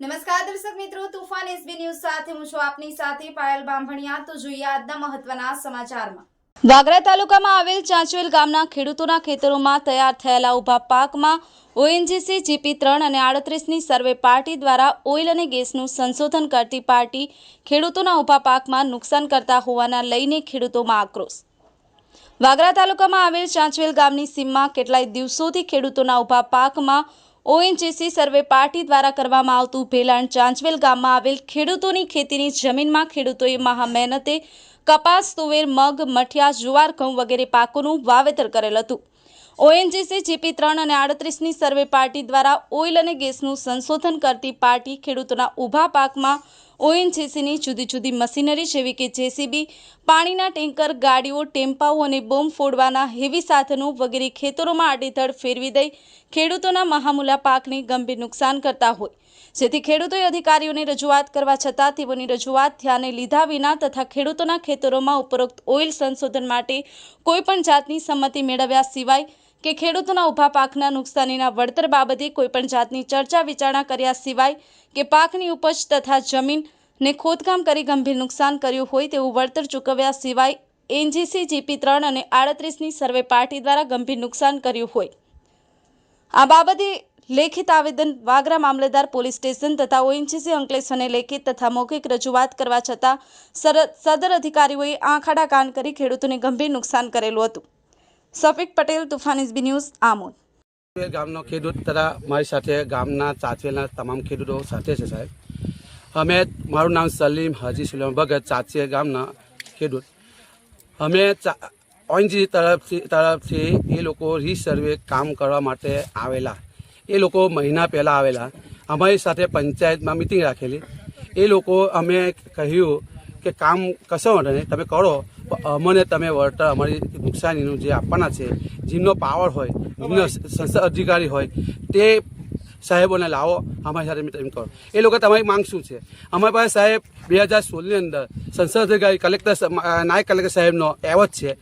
નમસ્કાર દર્શક મિત્રો, તુફાન એસબી ન્યૂઝ સાથે હું છું આપની સાથે પાયલ બામભણિયા તો જોઈએ આજના મહત્વના સમાચારમાં. વાગરા તાલુકામાં આવેલ ચાંચવેલ ગામના ખેડૂતોના ખેતરોમાં તૈયાર થયેલા ઊભા પાકમાં ઓએનજીસી જીપી ત્રણ અને આડત્રીસની સર્વે પાર્ટી દ્વારા ઓઇલ અને ગેસનું સંશોધન કરતી પાર્ટી ખેડૂતોના ઊભા પાકમાં નુકસાન કરતા હોવાના લઈને ખેડૂતોમાં આક્રોશ. વાગરા તાલુકામાં આવેલ ચાંચવેલ ગામની સીમમાં કેટલાય દિવસોથી ખેડૂતોના ઊભા પાકમાં ઓએનજીસી સર્વે પાર્ટી દ્વારા કરવામાં આવતું ભેલાણ ચાંચવેલ ગામમાં આવેલ ખેડૂતોની ખેતીની જમીનમાં ખેડૂતોએ મહા મહેનતે કપાસ, તુવેર, મગ, મઠિયા, જુવાર, ઘઉં વગેરે પાકોનું વાવેતર કરેલ હતું. ઓએનજીસી, જીપી ત્રણ અને આડત્રીસની સર્વે પાર્ટી દ્વારા ઓઇલ અને ગેસનું સંશોધન કરતી પાર્ટી ખેડૂતોના ઊભા પાકમાં ઓએનજીસીની જુદી જુદી મશીનરી જેવી કે જેસીબી, પાણીના ટેન્કર, ગાડીઓ, ટેમ્પાઓ અને બોમ્બ ફોડવાના હેવી સાધનો વગેરે ખેતરોમાં આડેધડ ફેરવી દઈ ખેડૂતોના મહામૂલા પાકને ગંભીર નુકસાન કરતા હોય. જેથી ખેડૂતોએ અધિકારીઓને રજૂઆત કરવા છતાં તેઓની રજૂઆત ધ્યાને લીધા વિના તથા ખેડૂતોના ખેતરોમાં ઉપરોક્ત ઓઇલ સંશોધન માટે કોઈપણ જાતની સંમતિ મેળવ્યા સિવાય કે ખેડૂતોના ઊભા પાકના નુકસાનીના વળતર બાબતે કોઈપણ જાતની ચર્ચા વિચારણા કર્યા સિવાય કે પાકની ઉપજ તથા જમીનને ખોદકામ કરી ગંભીર નુકસાન કર્યું હોય તેવું વળતર ચૂકવ્યા સિવાય એનજીસી જીપી ત્રણ અને આડત્રીસની સર્વે પાર્ટી દ્વારા ગંભીર નુકસાન કર્યું હોય. આ બાબતે લેખિત આવેદન વાગરા મામલેદાર પોલીસ સ્ટેશન તથા ઓએનજીસી અંકલેશ્વરને લેખિત તથા મૌખિક રજૂઆત કરવા છતાં સદર અધિકારીઓએ આંખાડા કાન કરી ખેડૂતોને ગંભીર નુકસાન કરેલું હતું. Safik Patel, Toofan SB news, Amod. ગામનો ખેડૂત તથા મારી સાથે ગામના ચાચવેલના તમામ ખેડૂતો સાથે છે સાહેબ. અમે, મારું નામ સલીમ હાજી સુલેમ ભગત, ચાંચવેલ ગામના ખેડૂત. અમે ઓએનજી તરફથી તરફથી એ લોકો રીસર્વે કામ કરવા માટે આવેલા. એ લોકો મહિના પહેલાં આવેલા. અમારી સાથે પંચાયતમાં મિટિંગ રાખેલી. એ લોકો અમે કહ્યું કે કામ કશો નહીં, તમે કરો. અમને તમે વળતર અમારી નુકસાનીનું જે આપવાના છે, જેમનો પાવર હોય, જેમનો સંસ્થા અધિકારી હોય, તે સાહેબોને લાવો, અમારી સાથે મિત્રો એ લોકો તમારી માંગ શું છે? અમારી પાસે સાહેબ બે હજાર સોળની અંદર સંસદ અધિકારી, કલેક્ટર નાયક કલેક્ટર સાહેબનો એવોર્ડ છે.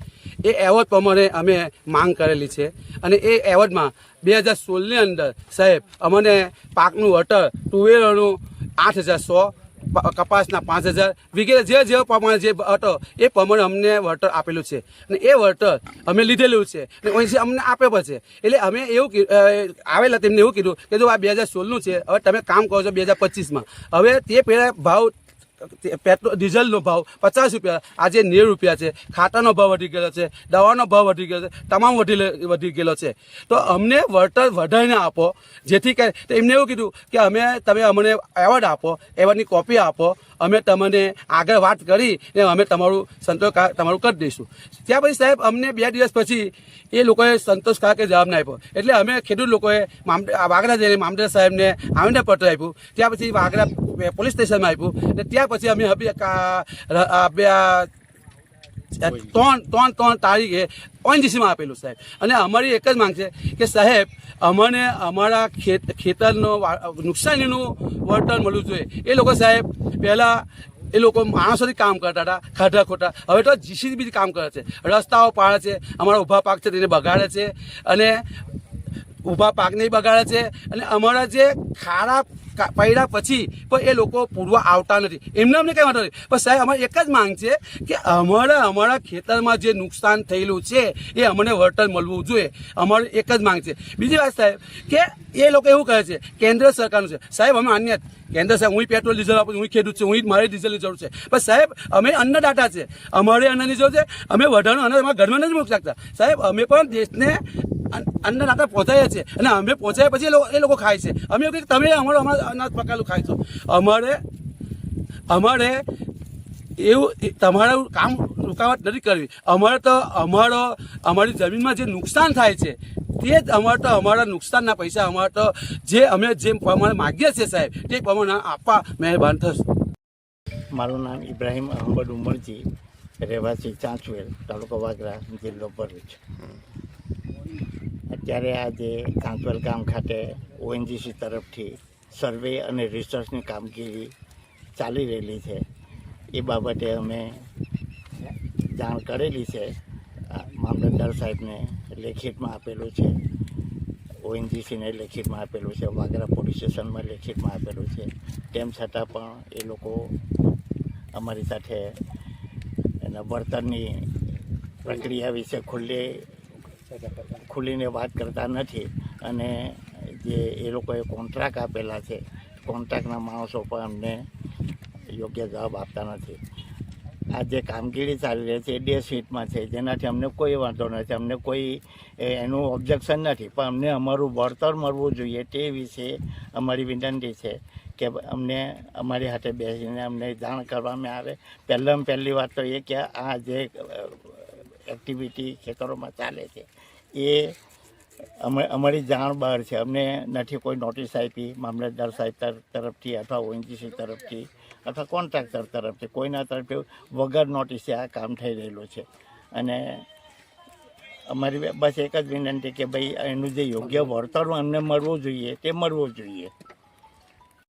એ એવોર્ડ પ્રમાણે અમે માંગ કરેલી છે. અને એ એવોર્ડમાં બે હજાર સોળની અંદર સાહેબ અમને પાકનું વળતર તુવેરોનું આઠ હજાર સો કપાસના પાંચ હજાર વગેરે જે જે પ્રમાણે જે હતો એ પ્રમાણે અમને વળતર આપેલું છે. અને એ વળતર અમે લીધેલું છે. અને અહીંથી અમને આપે છે. એટલે અમે એવું આવેલા તેમને એવું કીધું કે જો આ બે હજાર સોળનું છે, હવે તમે કામ કરો છો બે હજાર પચીસમાં. હવે તે પહેલાં ભાવ પેટ્રોલ ડીઝલનો ભાવ પચાસ રૂપિયા. આજે નેવું રૂપિયા છે. ખાટાનો ભાવ વધી ગયેલો છે. દવાનો ભાવ વધી ગયો છે. તમામ વધી વધી ગયેલો છે. તો અમને વળતર વધારીને આપો. જેથી તો એમને એવું કીધું કે અમે, તમે અમને એવોર્ડ આપો એવોર્ડની કોપી આપો. અમે તમને આગળ વાત કરી ને અમે તમારું સંતોષ તમારું કરી દઈશું. ત્યાં પછી સાહેબ અમને બે દિવસ પછી એ લોકોએ સંતોષકારક જવાબ ના આપ્યો. એટલે અમે ખેડૂત લોકોએ વાગરા જઈને મામલતદાર સાહેબને આવીને પત્ર આપ્યું. ત્યાં પછી વાગરા પોલીસ સ્ટેશનમાં આપ્યું. અને ત્યાં પછી અમે બે ત્રણ ત્રણ ત્રણ તારીખે ઓએનજીસીમાં આપેલું સાહેબ. અને અમારી એક જ માંગ છે કે સાહેબ અમને અમારા ખેત ખેતરનો નુકસાનીનું વળતર મળવું જોઈએ. એ લોકો સાહેબ પહેલાં એ લોકો માણસોથી કામ કરતા હતા ખાધા ખોટા હવે તો જીસીબી કામ કરે છે. રસ્તાઓ પાડે છે અમારા ઊભા પાક છે તેને બગાડે છે. અને ઊભા પાકને બગાડે છે. અને અમારા જે ખારા પડ્યા પછી પણ એ લોકો પૂરવા આવતા નથી. એમને અમને કંઈ વાંધો નથી પણ સાહેબ, અમારી એક જ માંગ છે કે અમારા અમારા ખેતરમાં જે નુકસાન થયેલું છે, એ અમને વળતર મળવું જોઈએ. અમારી એક જ માંગ છે. બીજી વાત સાહેબ, કે એ લોકો એવું કહે છે, કેન્દ્ર સરકારનું છે. સાહેબ, અમે અન્ય, કેન્દ્ર સાહેબ હું પેટ્રોલ, ડીઝલ આપું હું ખેડૂત છું, હું મારે ડીઝલની જરૂર છે. પણ સાહેબ, અમે અન્નદાતા છે. અમારે અન્નની જરૂર છે. અમે વધારાનું અનાજ અમારા ઘરમાં નથી મૂકી શકતા. સાહેબ, અમે પણ દેશને અન્ન- અન્નદાતા પહોંચાય છે અને અમે પહોંચાયા પછી એ લોકો ખાય છે. અમે એવું તમે અમારું અમારા અનાજ પકાલું ખાય છો. અમારે અમારે એવું તમારું કામ રૂકાવટ નથી કરવી. અમારે તો અમારો, અમારી જમીનમાં જે નુકસાન થાય છે, તે જ અમારે તો અમારા નુકસાનના પૈસા, અમારે તો જે અમે જે પ્રમાણે માગીએ છીએ સાહેબ, તે પ્રમાણે આપવા મહેરબાન થશે. મારું નામ ઇબ્રાહીમ અહમદ ઉમરજી, રહેવાસી ચાંચવેલ, તાલુકો વાગરા, જિલ્લો ભરૂચ. અત્યારે આજે ચાંચવેલ ગામ ખાતે ઓએનજીસી તરફથી સર્વે અને રિસર્ચની કામગીરી ચાલી રહેલી છે. એ બાબતે અમે જાણ કરેલી છે. મામલતદાર સાહેબને લેખિતમાં આપેલું છે. ઓએનજીસીને લેખિતમાં આપેલું છે. વાગરા પોલીસ સ્ટેશનમાં લેખિતમાં આપેલું છે. તેમ છતાં પણ એ લોકો અમારી સાથે એના વળતરની પ્રક્રિયા વિશે ખુલ્લી ખુલીને વાત કરતા નથી. અને જે એ લોકોએ કોન્ટ્રાક્ટ આપેલા છે કોન્ટ્રાક્ટના માણસો પણ અમને યોગ્ય જવાબ આપતા નથી. આ જે કામગીરી ચાલી રહી છે, એ ડે સીટમાં છે, જેનાથી અમને કોઈ વાંધો નથી. અમને કોઈ એનું ઓબ્જેક્શન નથી. પણ અમને અમારું વળતર મળવું જોઈએ તે વિશે અમારી વિનંતી છે કે અમને અમારી સાથે બેસીને અમને જાણ કરવામાં આવે. પહેલાં પહેલી વાત તો એ કે આ જે એક્ટિવિટી ખેતરોમાં ચાલે છે. એ અમે, અમારી જાણ બહાર છે. અમને નથી કોઈ નોટિસ આપી, મામલતદાર સાહેબ તર- તરફથી અથવા ઓએનજીસી તરફથી અથવા કોન્ટ્રાક્ટર તરફથી કોઈના તરફથી વગર નોટિસે આ કામ થઈ રહેલું છે. અને અમારી બસ એક જ વિનંતી કે ભાઈ એનું જે યોગ્ય વળતર અમને મળવું જોઈએ તે મળવું જોઈએ.